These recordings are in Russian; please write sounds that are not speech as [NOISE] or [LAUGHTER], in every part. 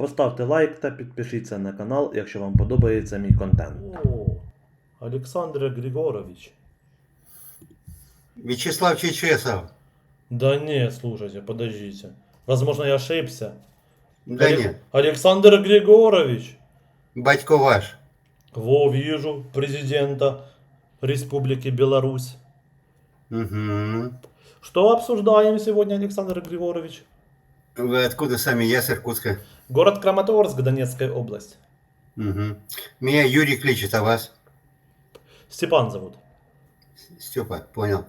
Поставте лайк та підпишіться на канал, якщо вам подобається мій контент. О, Олександр Григорович. Вячеслав Чечесов. Да не, слушайте, подождите. Возможно, я ошибся. Да Олег- нет, Александр Григорович. батько ваш. Во, вижу президента Республики Беларусь. Угу. Что обсуждаем сегодня, Александр Григорович? Вы откуда сами? Я с Иркутска. Город Краматорск, Донецкая область. Угу. Меня Юрий кличет, а вас? Степан зовут. Степа, понял.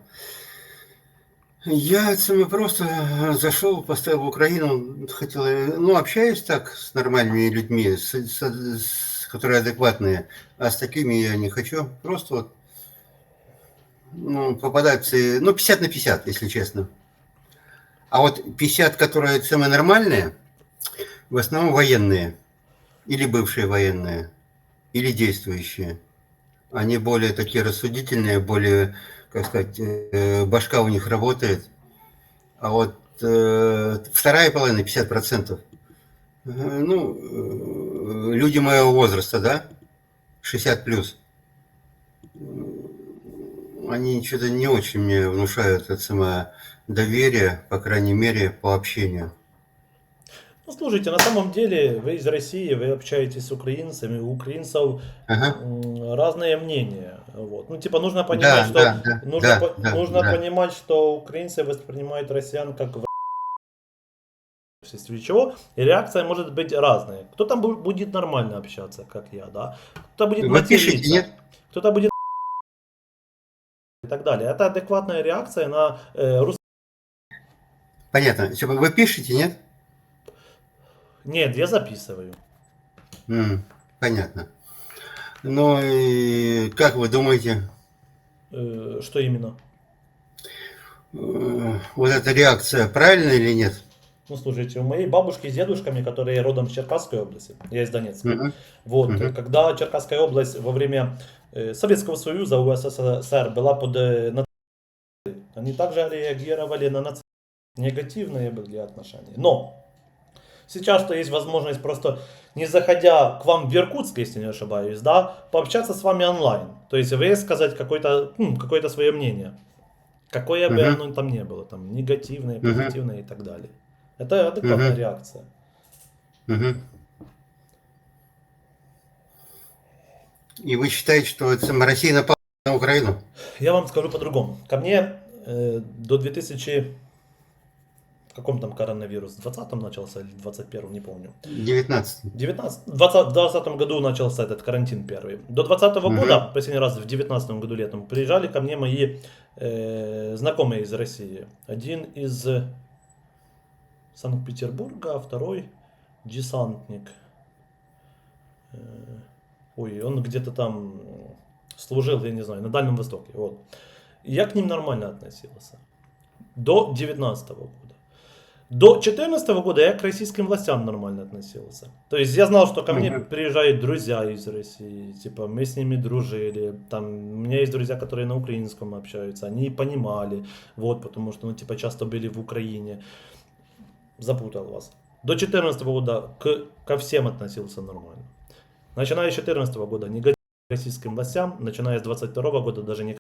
Я просто зашел, поставил в Украину, хотел, ну, общаюсь так с нормальными людьми, с, с- с- которые адекватные, а с такими я не хочу. Просто вот, ну, попадаются, ну, 50 на 50, если честно. А вот 50, которые самые нормальные, в основном военные, или бывшие военные, или действующие. Они более такие рассудительные, более, как сказать, э, башка у них работает. А вот э, вторая половина, 50%, э, ну, люди моего возраста, да, 60 плюс, они что-то не очень мне внушают это самое доверие, по крайней мере, по общению. Ну, слушайте, на самом деле вы из России, вы общаетесь с украинцами, у украинцев Ага. м, разные мнения. Вот. Ну, типа, нужно понимать, Да, что да, да, нужно, да, по- да, нужно да. понимать, что украинцы воспринимают россиян как в вследствие чего и реакция может быть разная. Кто-то бу- будет нормально общаться, как я, да, кто-то будет Вы пишете, кто-то будет и так далее. Это адекватная реакция на э, рус- Понятно. Вы пишете, нет? Нет, я записываю. М, понятно. Ну и как вы думаете, Э, что именно? э, вот эта реакция правильная или нет? Ну, слушайте, у моей бабушки с дедушками, которые родом с Черкасской области, я из Донецка, Мгм. вот, Мгм. когда Черкасская область во время э, Советского Союза, УССР была под э, наци- они также реагировали на наци... негативные были отношения. Но сейчас то есть возможность просто, не заходя к вам в Иркутск, если не ошибаюсь, да, пообщаться с вами онлайн. То есть высказать какое-то м, какое-то свое мнение. Какое бы Мгм. оно там ни было, там негативное, позитивное и так далее. Это адекватная Мгм. реакция. Мгм. И вы считаете, что это Россия напала на Украину? Я вам скажу по-другому. Ко мне э, до 2000... В каком там коронавирус? В 20 начался или в 21 не помню. 19. 19, 20, в 20 году начался этот карантин первый. До 20 Мгм. года, последний раз в 19 году летом, приезжали ко мне мои э, знакомые из России. Один из Санкт-Петербурга, а второй десантник. Э, ой, он где-то там служил, я не знаю, на Дальнем Востоке. Вот. Я к ним нормально относился. До 19 года. До 2014 года я к российским властям нормально относился. То есть я знал, что ко мне Мгм. приезжают друзья из России, типа мы с ними дружили. Там у меня есть друзья, которые на украинском общаются, они понимали, вот, потому что, ну, типа, часто были в Украине. Запутал вас. До 2014 года к, ко всем относился нормально. Начиная с 2014 года негатив к российским властям, начиная с 22 года даже не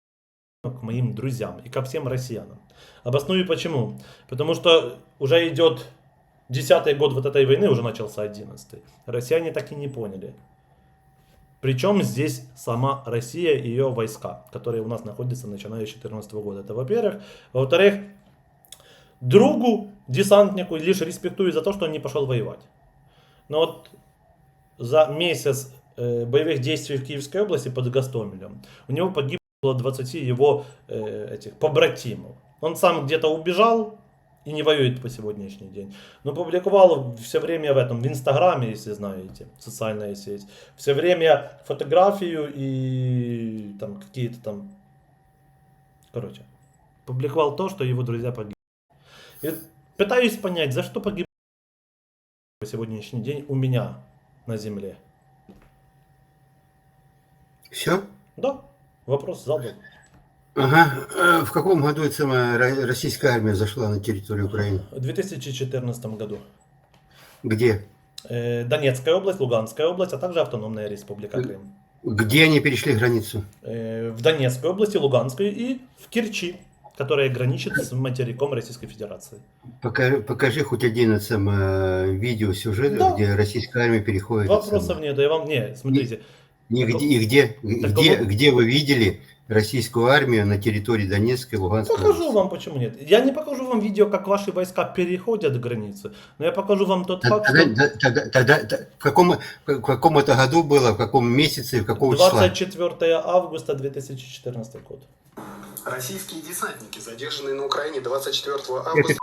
к моим друзьям и ко всем россиянам. Обосную почему. Потому что уже идет десятый год вот этой войны, уже начался одиннадцатый. Россияне так и не поняли. Причем здесь сама Россия и ее войска, которые у нас находятся начиная с 2014 года. Это во-первых. Во-вторых, другу, десантнику, лишь респектую за то, что он не пошел воевать. Но вот за месяц э, боевых действий в Киевской области под Гастомелем у него погибло 20 его э, этих побратимов. Он сам где-то убежал и не воюет по сегодняшний день. Но публиковал все время в этом, в Инстаграме, если знаете, социальная сеть, все время фотографию и там какие-то там, короче, публиковал то, что его друзья погибли. И пытаюсь понять, за что погиб по сегодняшний день у меня на земле. Все? Да, вопрос задал. Ага. А В каком году эта российская армия зашла на территорию Украины? В 2014 году. Где? Э, Донецкая область, Луганская область, а также автономная республика Э, Крым. Где они перешли границу? Э, В Донецкой области, Луганской и в Керчи, которая граничит с материком Российской Федерации. Покажи, покажи хоть один самое, видео, сюжет, Да. где российская армия переходит. Вопросов самое. нет, я вам... Не, смотрите, Нигде, и где, где, Такого- где вы видели российскую армию на территории Донецкой и Луганской покажу области? вам, почему нет. Я не покажу вам видео, как ваши войска переходят границу, но я покажу вам тот факт, Тогда, что тогда- тогда- тогда- в, каком, в каком это году было, в каком месяце, в какого числа? 24 августа 2014 год. Российские десантники, задержанные на Украине 24 августа,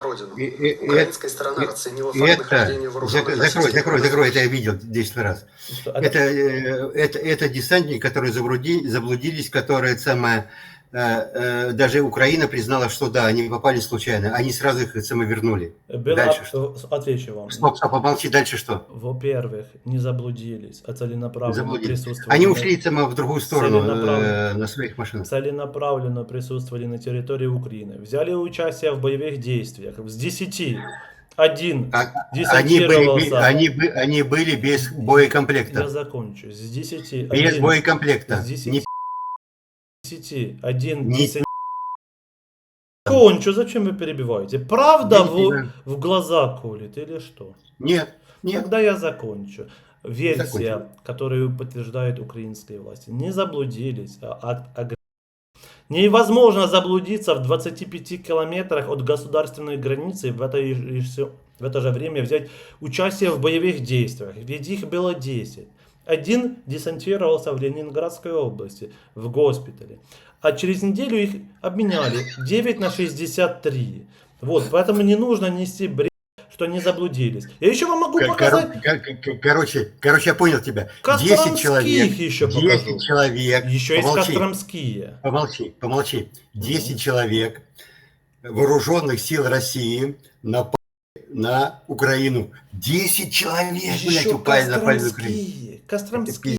родину. И- и- и Украинская сторона и- расценила и факт это, нахождения вооруженных закрой, закрой, закрой, это я видел 10 раз. Что, Это, э, это, это десантники, которые заблуди- заблудились, которые самое, даже Украина признала, что да, они попали случайно, они сразу их самое вернули. Было, Дальше э, отвечу вам. Стоп, стоп, помолчи, дальше что? Во-первых, не заблудились, а целенаправленно Заблудились. присутствовали. Они ушли в другую сторону э, на своих машинах. целенаправленно присутствовали на территории Украины, взяли участие в боевых действиях. С 10 один А- Они были, они, они были без Я боекомплекта. закончу. С 10 Без один, боекомплекта. с 10, 10 один Не- Кончу, зачем вы перебиваете? Правда в, в глаза колет или что? Нет, нет. Тогда я закончу. Версия, Закончи. которую подтверждают украинские власти, не заблудились, а акт агрессии. Невозможно заблудиться в 25 километрах от государственной границы в это, в это же время взять участие в боевых действиях. Ведь их было 10. Один десантировался в Ленинградской области, в госпитале. А через неделю их обменяли 9 на 63. Вот, поэтому не нужно нести бред, что они заблудились. Я еще вам могу Кор- показать кор- кор- Короче, короче, я понял тебя. 10 Костромских человек. еще 10 покажу. человек. Еще есть Помолчи. Костромские. Помолчи, помолчи. 10 человек вооруженных сил России напали на Украину. 10 человек, блядь, упали напали на Украину. Костромские.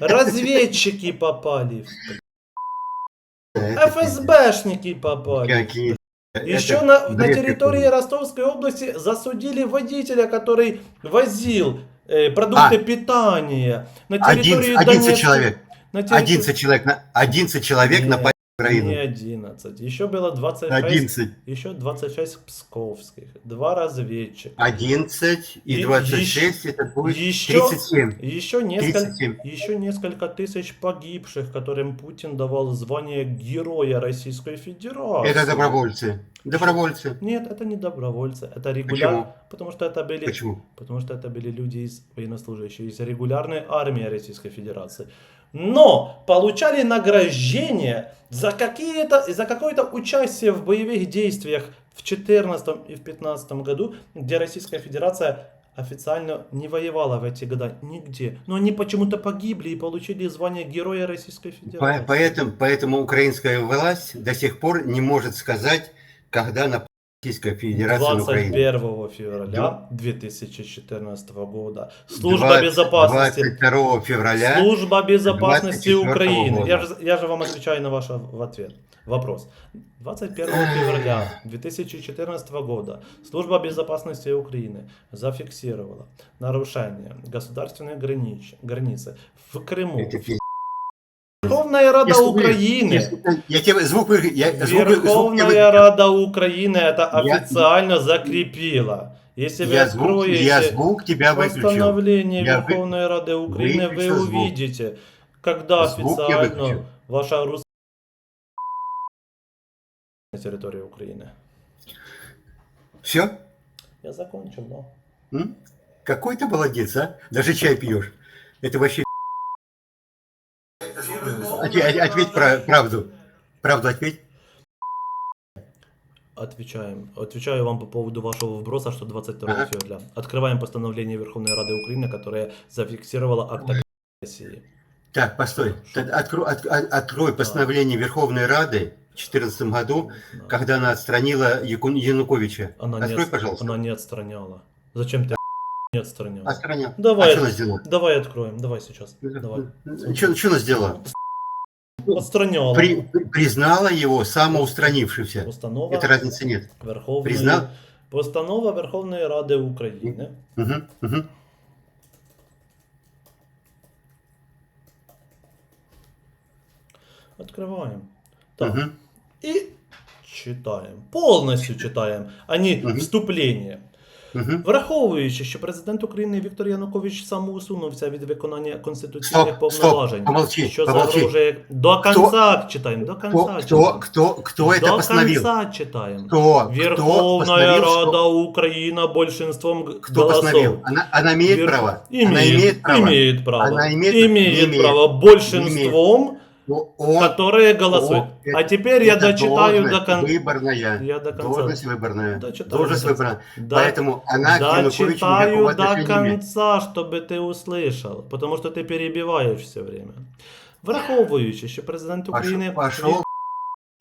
Разведчики попали. ФСБшники попали. Какие... Еще это на, на территории. Ростовской области засудили водителя, который возил э, продукты А. питания на территории 11 Донецкой- человек. на территории- 11 человек, на, 11 человек Не, напали на Не Украину. 11. Еще было 26. 11. Еще 26 псковских. Два разведчика. 11 и И 26, это будет еще- 37. Еще несколько, 37. еще несколько тысяч погибших, которым Путин давал звание Героя Российской Федерации. Это добровольцы. Добровольцы. Нет, это не добровольцы, это регулярно. Почему? Потому что это были, Почему? потому что это были люди из военнослужащие из регулярной армии Российской Федерации. Но получали награждение за какие-то, за какое-то участие в боевых действиях в 2014 и в 2015 году, где Российская Федерация официально не воевала в эти года нигде. Но они почему-то погибли и получили звание Героя Российской Федерации. Поэтому, поэтому украинская власть до сих пор не может сказать, когда напала На Украину. 21 февраля 2014 года служба 20- безопасности 22 февраля. служба безопасности 24 Украины года. я же, я же вам отвечаю на ваш в ответ вопрос 21 февраля 2014 года служба безопасности Украины зафиксировала нарушение государственной границы в Крыму. Верховная Рада Если вы- Украины если Я тебе звук вы- я, звук, звук Верховная я вы- Рада Украины это Я- официально закрепила. Если вы я звук, откроете я звук тебя постановление Я вы- Верховной Рады Украины, вы звук. увидите, когда Звук я официально ваша русская на территории Украины. Все? Я закончил, да. М? Какой ты молодец, а? Даже чай пьешь. Это вообще... Ответь, правду. Правду ответь. Отвечаем. Отвечаю вам по поводу вашего вброса, что 22 Ага. февраля. Открываем постановление Верховной Рады Украины, которое зафиксировало акт агрессии. Так, постой. Открой, от- от- открой постановление Верховной Рады в 2014 году, Да. когда она отстранила Яку- Януковича. Она не, Открой, отс- пожалуйста. она не отстраняла. Зачем ты не отстранял? Отстранила. Давай, А что она сделала? давай откроем, давай сейчас. Давай. Что, что она сделала? Отстраняла. При- при- признала его самоустранившимся. Установа Это разницы нет. Верховной, признал- Постанова Верховної Ради України. Мгм, мгм. Открываем. Так. Мгм. И читаем. Повністю читаємо, а не Мгм. вступлення. Мгм. Враховуючи, що президент України Віктор Янукович самоусунувся від виконання конституційних Стоп, стоп, повноважень, помолчи, що помолчи. загрожує до конца читаємо, до конца кто, кто это до постановил? конца читаємо. Кто? кто Верховная что- Рада Украина большинством Кто голосов. постановил? Она, она имеет Вер- право? Имеет, Она имеет право? имеет право. Она имеет- имеет имеет. право большинством, О- он- которые голосуют. он- а теперь я это дочитаю до должность конца. Выборная. Я до конца. Должность выборная. Дочитаю Должность до конца. выборная. Да- Поэтому она к Януковичу Дочитаю никакого до отношения не имеет. конца, чтобы ты услышал, потому что ты перебиваешь все время. Враховуючи, що президент України Пошел, пошел.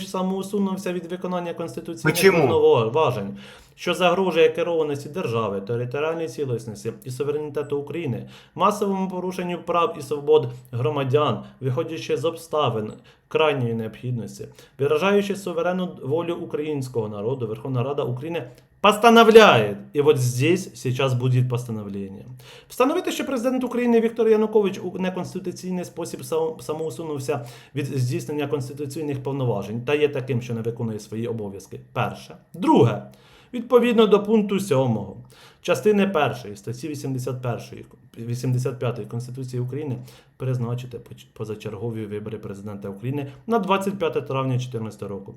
самоусунувся від виконання конституційних Почему? повноважень, що загрожує керованості держави, територіальній цілісності і суверенітету України, масовому порушенню прав і свобод громадян, виходячи з обставин крайньої необхідності, виражаючи суверенну волю українського народу, Верховна Рада України постановляет, и вот здесь сейчас будет постановление. Встановити, що президент України Віктор Янукович у неконституційний спосіб самоусунувся від здійснення конституційних повноважень та є таким, що не виконує свої обов'язки. Перше. Друге Відповідно до пункту 7 частини 1 статті 81 85 Конституції України призначити поч- позачергові вибори президента України на 25 травня 2014 року.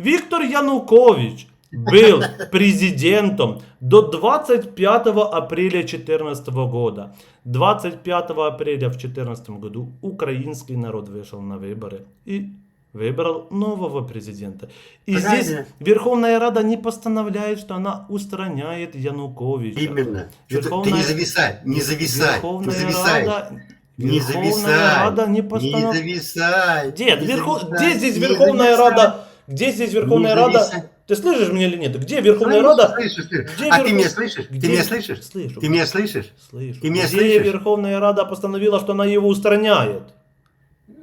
Віктор Янукович был [LAUGHS] президентом до 25 апреля 2014 года. 25 апреля в 2014 году украинский народ вышел на выборы и Выбрал нового президента. И здесь Правильно. Верховная Рада не постановляет, что она устраняет Януковича. Именно. Что ты- Ты Верховная- не зависай, не зависай. Не Верховная зависай. Рада, Не Верховная зависай. Рада не Не постановляет. зависай. Дед, не верхо- зависай, где здесь не Верховная зависай. Рада? Где здесь Верховная Не Рада? Ты слышишь меня или нет? Где Верховная Слышу, Рада? слышу, слышу. Где А Верхов- ты меня слышишь? Где- Ты меня слышишь? Слышу. Ты меня слышишь? Слышу. Ты меня Где слышишь? Верховная Рада постановила, что она его устраняет?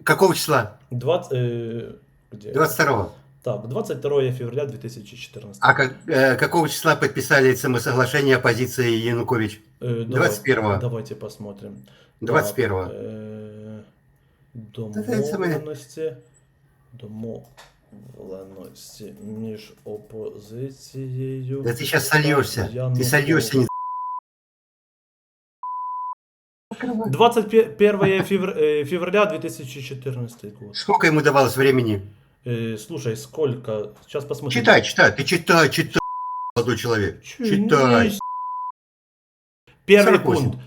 Какого числа? 20, э, где? 22 Так, 22 февраля 2014. А как, э, какого числа подписали самосоглашение оппозиции Янукович? Э, 21-го. Давайте посмотрим. 21-го. Так, э, це саме. Домовленості. Домовленості між опозицією. Да ты сейчас сольешься. Ты Януковичем. сольешься. Не... 21 февр- э, февраля 2014 год. Сколько ему давалось времени? Э, слушай, сколько? Сейчас посмотрим. Читай, читай. Ты читай, читай, молодой человек. Чё, Читай. Перший 48. пункт.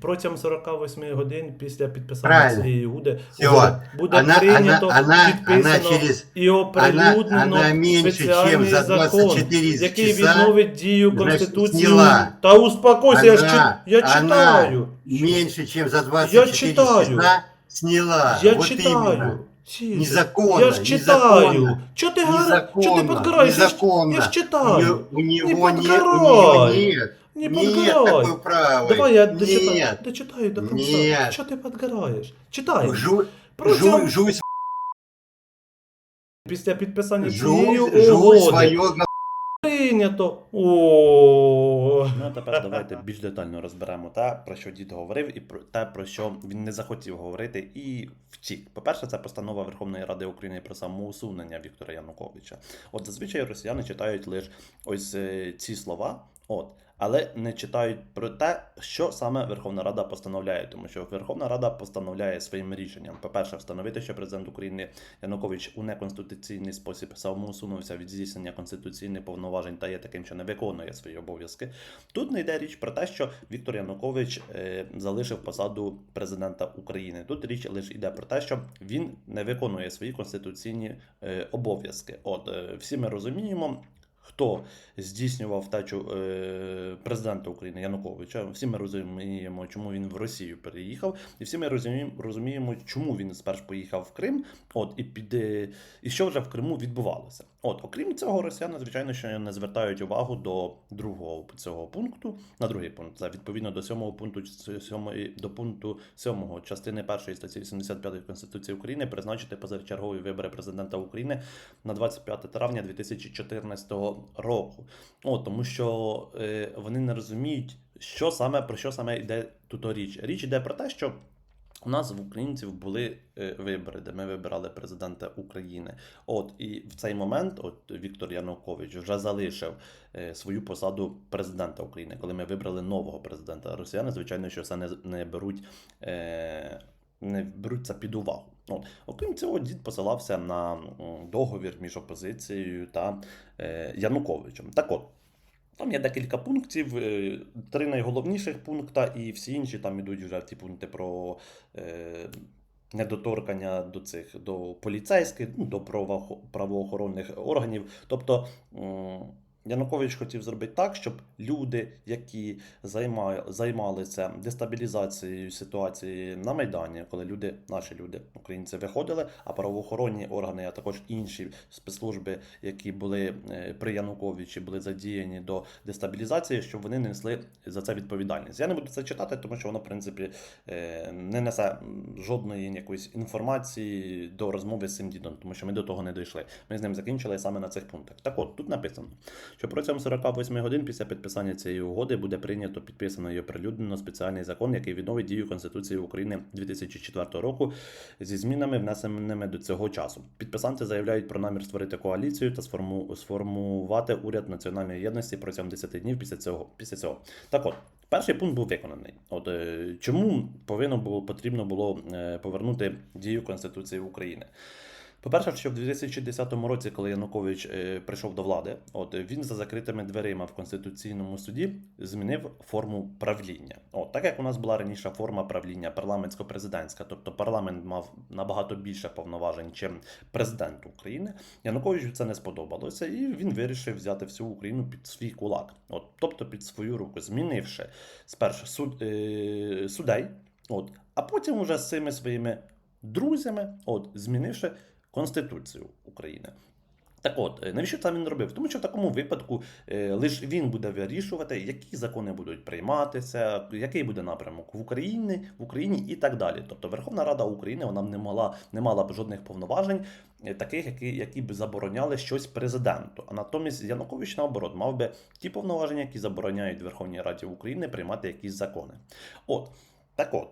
Протягом 48 годин після підписання Правильно. цієї угоди буде, Она- прийнято, она- она- підписано она через- і оприлюднено она меньше, спеціальний за закон, який часа. відновить дію Конституції. зняла. Та успокойся, я, ж чит- я она читаю. Меньше, чем за 24 Я читаю. часа сняла. Я вот читаю. именно. Незаконно, Я ж читаю. Чого ти гара? Чого ти Незаконно. Я ж-. Я ж У читаю. нее, у него Не у нее нет. Не нет подгорай. права. Давай я дочитаю, Нет. дочитаю до конца. Нет. Що ти підгораєш? Читай. Жуй, Протягом жуй, жуй, після підписання цієї жуй, жуй угоди свое прийнято. О. Ну, а тепер давайте більш детально розберемо те, про що дід говорив, і про те, про що він не захотів говорити і втік. По-перше, це постанова Верховної Ради України про самоусунення Віктора Януковича. От зазвичай росіяни читають лише ось е, ці слова, от, але не читають про те, що саме Верховна Рада постановляє, тому що Верховна Рада постановляє своїм рішенням. По-перше, встановити, що президент України Янукович у неконституційний спосіб самоусунувся від здійснення конституційних повноважень та є таким, що не виконує свої обов'язки. Тут не йде річ про те, що Віктор Янукович е, залишив посаду президента України. Тут річ лише йде про те, що він не виконує свої конституційні е, обов'язки. От е, всі ми розуміємо. Хто здійснював втечу е, президента України Януковича? Всі ми розуміємо, чому він в Росію переїхав, і всі ми розуміємо, розуміємо, чому він спершу поїхав в Крим. От і під і що вже в Криму відбувалося. От, окрім цього, росіяни, звичайно, що не звертають увагу до другого цього пункту. На другий пункт, це відповідно до сьомого пункту до пункту сьомого частини першої статті 85 Конституції України призначити позачергові вибори президента України на 25 травня 2014 року. От, тому що е, вони не розуміють, що саме про що саме йде тут річ. Річ йде про те, що у нас в українців були е, вибори, де ми вибирали президента України. От і в цей момент, от Віктор Янукович вже залишив е, свою посаду президента України, коли ми вибрали нового президента. Росіяни, звичайно, що це не, не беруть. Е, не беруть це під увагу. От. Окрім цього, дід посилався на договір між опозицією та Януковичем. Так от, там є декілька пунктів, е, три найголовніших пункта, і всі інші там ідуть вже ті пункти про е, недоторкання до цих до поліцейських, ну, до правоохоронних органів. Тобто Янукович хотів зробити так, щоб люди, які займали, займалися дестабілізацією ситуації на Майдані, коли люди, наші люди, українці, виходили, а правоохоронні органи, а також інші спецслужби, які були е, при Януковичі, були задіяні до дестабілізації, щоб вони несли за це відповідальність. Я не буду це читати, тому що воно, в принципі, е, не несе жодної якоїсь інформації до розмови з цим дідом, тому що ми до того не дійшли. Ми з ним закінчили саме на цих пунктах. Так от, тут написано, що протягом 48 годин після підписання цієї угоди буде прийнято підписано і оприлюднено спеціальний закон, який відновить дію Конституції України 2004 року зі змінами, внесеними до цього часу. Підписанти заявляють про намір створити коаліцію та сформу- сформувати уряд національної єдності протягом 10 днів після цього. Після цього. Так от. Перший пункт був виконаний. От е, чому повинно було потрібно було е, повернути дію Конституції України? По-перше, що в 2010 році, коли Янукович е, прийшов до влади, от він за закритими дверима в конституційному суді змінив форму правління. От так як у нас була раніше форма правління парламентсько-президентська, тобто парламент мав набагато більше повноважень, чим президент України. Януковичу це не сподобалося, і він вирішив взяти всю Україну під свій кулак, от тобто під свою руку, змінивши спершу суд, е, судей, от, а потім уже з цими своїми друзями, от, змінивши Конституцію України. Так от, е, навіщо це він робив? Тому що в такому випадку е, лише він буде вирішувати, які закони будуть прийматися, який буде напрямок в Україні, в Україні і так далі. Тобто Верховна Рада України вона не мала не мала б жодних повноважень, е, таких, які, які б забороняли щось президенту. А натомість Янукович наоборот мав би ті повноваження, які забороняють Верховній Раді України приймати якісь закони. От так от.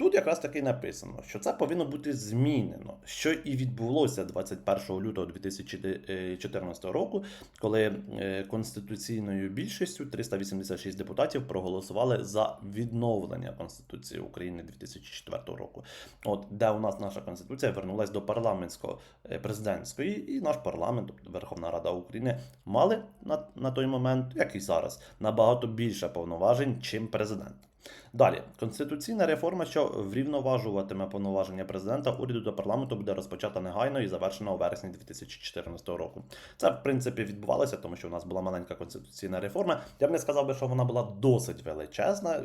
Тут якраз таки написано, що це повинно бути змінено, що і відбулося 21 лютого 2014 року, коли е, конституційною більшістю 386 депутатів проголосували за відновлення Конституції України 2004 року. От де у нас наша конституція вернулась до парламентсько е, президентської, і наш парламент, тобто Верховна Рада України, мали на, на той момент, як і зараз, набагато більше повноважень, чим президент. Далі, конституційна реформа, що врівноважуватиме повноваження президента уряду до парламенту, буде розпочата негайно і завершена у вересні 2014 року. Це в принципі відбувалося, тому що у нас була маленька конституційна реформа. Я б не сказав би, що вона була досить величезна,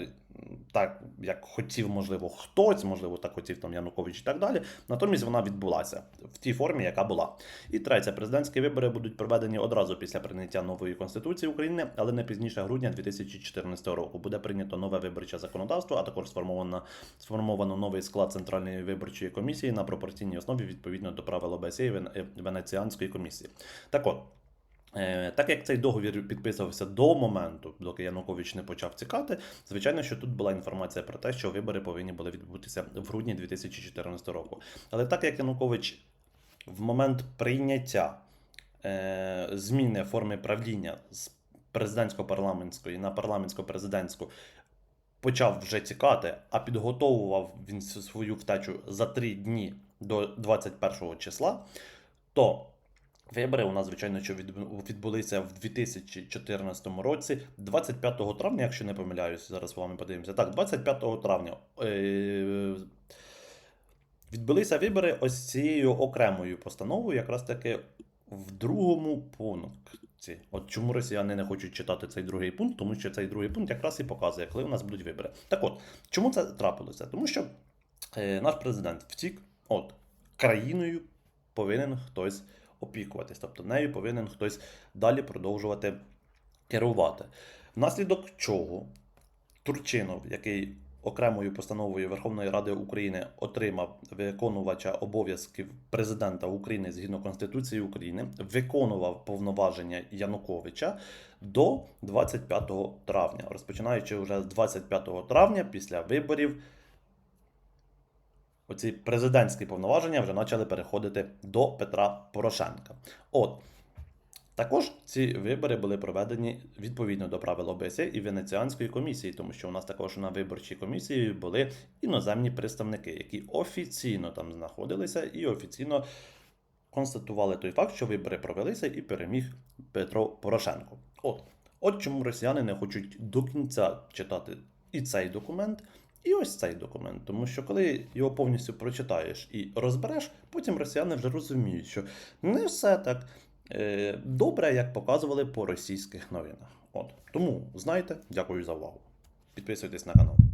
так як хотів, можливо, хтось, можливо, так хотів там Янукович і так далі. Натомість вона відбулася в тій формі, яка була. І третє, президентські вибори будуть проведені одразу після прийняття нової конституції України, але не пізніше грудня 2014 року. Буде прийнято нове виборче законодавство, а також сформовано, сформовано новий склад центральної виборчої комісії на пропорційній основі відповідно до правил ОБСЄ і Венеціанської комісії. Так от. Е, Так як цей договір підписувався до моменту, доки Янукович не почав цікати, звичайно, що тут була інформація про те, що вибори повинні були відбутися в грудні 2014 року. Але так як Янукович в момент прийняття е, зміни форми правління з президентсько-парламентської на парламентсько-президентську почав вже тікати, а підготовував він свою втечу за три дні до 21 числа, то Вибори у нас, звичайно, що відбулися в 2014 році, 25 травня, якщо не помиляюсь, зараз вами подивимося. Так, 25 травня е- відбулися вибори ось цією окремою постановою, якраз таки в другому пункті. От чому росіяни не хочуть читати цей другий пункт, тому що цей другий пункт якраз і показує, коли у нас будуть вибори. Так от, чому це трапилося? Тому що е, наш президент втік, от країною повинен хтось опікуватись. Тобто нею повинен хтось далі продовжувати керувати. Внаслідок чого Турчинов, який окремою постановою Верховної Ради України отримав виконувача обов'язків президента України згідно Конституції України, виконував повноваження Януковича до 25 травня, розпочинаючи вже з 25 травня після виборів. Оці президентські повноваження вже почали переходити до Петра Порошенка. От також ці вибори були проведені відповідно до правил ОБСЄ і Венеціанської комісії, тому що у нас також на виборчій комісії були іноземні представники, які офіційно там знаходилися і офіційно констатували той факт, що вибори провелися і переміг Петро Порошенко. От, от чому росіяни не хочуть до кінця читати і цей документ, і ось цей документ. Тому що коли його повністю прочитаєш і розбереш, потім росіяни вже розуміють, що не все так е, добре, як показували по російських новинах. От тому знайте, дякую за увагу. Підписуйтесь на канал.